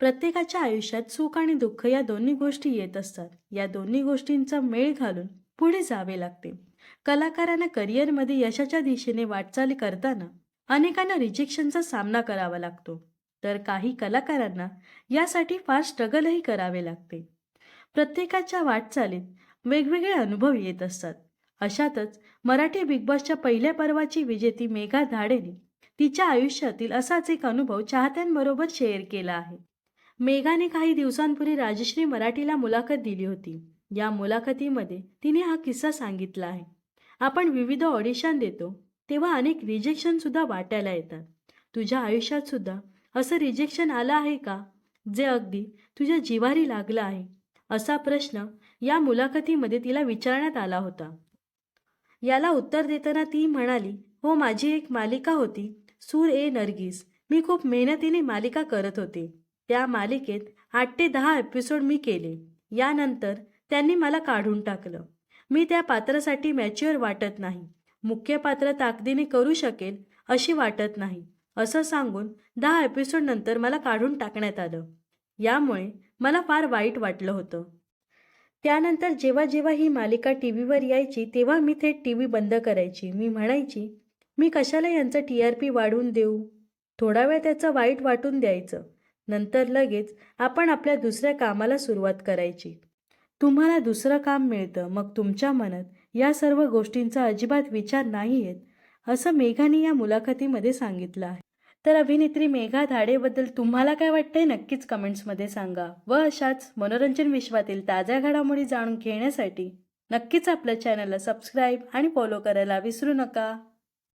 प्रत्येकाच्या आयुष्यात सुख आणि दुःख या दोन्ही गोष्टी येत असतात. या दोन्ही गोष्टींचा मेळ घालून पुढे जावे लागते. कलाकारांना करिअरमध्ये यशाच्या दिशेने वाटचाल करताना अनेकांना रिजेक्शनचा सामना करावा लागतो. तर काही कलाकारांना यासाठी फार स्ट्रगलही करावे लागते. प्रत्येकाच्या वाटचालीत वेगवेगळे अनुभव येत असतात. अशातच मराठी बिग बॉसच्या पहिल्या पर्वाची विजेती मेघा धाडेने तिच्या आयुष्यातील असाच एक अनुभव चाहत्यांबरोबर शेअर केला आहे. मेघाने काही दिवसांपूर्वी राजश्री मराठीला मुलाखत दिली होती. या मुलाखतीमध्ये तिने हा किस्सा सांगितला आहे. आपण विविध ऑडिशन देतो तेव्हा अनेक रिजेक्शन सुद्धा वाटायला येतात. तुझ्या आयुष्यात सुद्धा असं रिजेक्शन आलं आहे का? जे अगदी तुझ्या जिवारी लागलं आहे. असा प्रश्न या मुलाखतीमध्ये तिला विचारण्यात आला होता. याला उत्तर देताना ती म्हणाली हो माझी एक मालिका होती सूर ए नर्गिस. मी खूप मेहनतीने मालिका करत होते. त्या मालिकेत आठ ते दहा एपिसोड मी केले. यानंतर त्यांनी मला काढून टाकलं. मी त्या पात्रासाठी मॅच्युअर वाटत नाही. मुख्य पात्र ताकदीने करू शकेल अशी वाटत नाही. असं सांगून दहा एपिसोड नंतर मला काढून टाकण्यात आलं. यामुळे मला फार वाईट वाटलं होतं. त्यानंतर जेव्हा जेव्हा ही मालिका टी व्हीवर यायची तेव्हा मी थेट टी व्ही बंद करायची. मी म्हणायची मी कशाला यांचं टी आर पी वाढवून देऊ? थोडा वेळ त्याचं वाईट वाटून द्यायचं. नंतर लगेच आपण आपल्या दुसऱ्या कामाला सुरुवात करायची. तुम्हाला दुसरं काम मिळतं मग तुमच्या मनात या सर्व गोष्टींचा अजिबात विचार नाही येत असं मेघाने या मुलाखतीमध्ये सांगितलं आहे. तर अभिनेत्री मेघा धाडेबद्दल तुम्हाला काय वाटतंय नक्कीच कमेंट्समध्ये सांगा व अशाच मनोरंजन विश्वातील ताज्या घडामोडी जाणून घेण्यासाठी नक्कीच आपल्या चॅनलला सबस्क्राईब आणि फॉलो करायला विसरू नका.